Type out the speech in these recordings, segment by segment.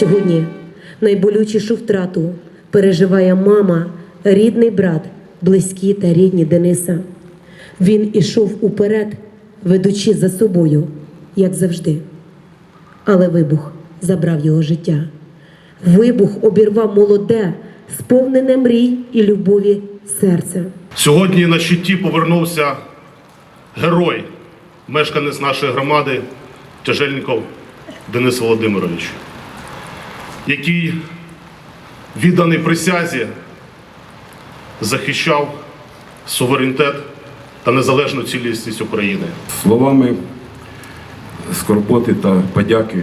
Сьогодні найболючішу втрату переживає мама, рідний брат, близькі та рідні Дениса. Він ішов уперед, ведучи за собою, як завжди. Але вибух забрав його життя. Вибух обірвав молоде, сповнене мрій і любові серце. Сьогодні на щиті повернувся герой, мешканець нашої громади Тяжельников Денис Володимирович, який відданий присязі захищав суверенітет та незалежну цілісність України. Словами скорботи та подяки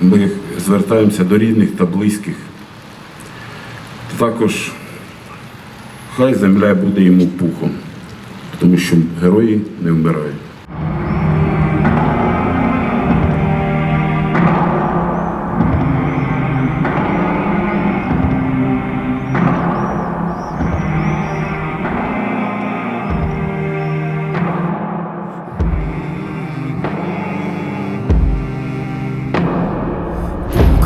ми звертаємося до рідних та близьких. Також хай земля буде йому пухом, тому що герої не вмирають.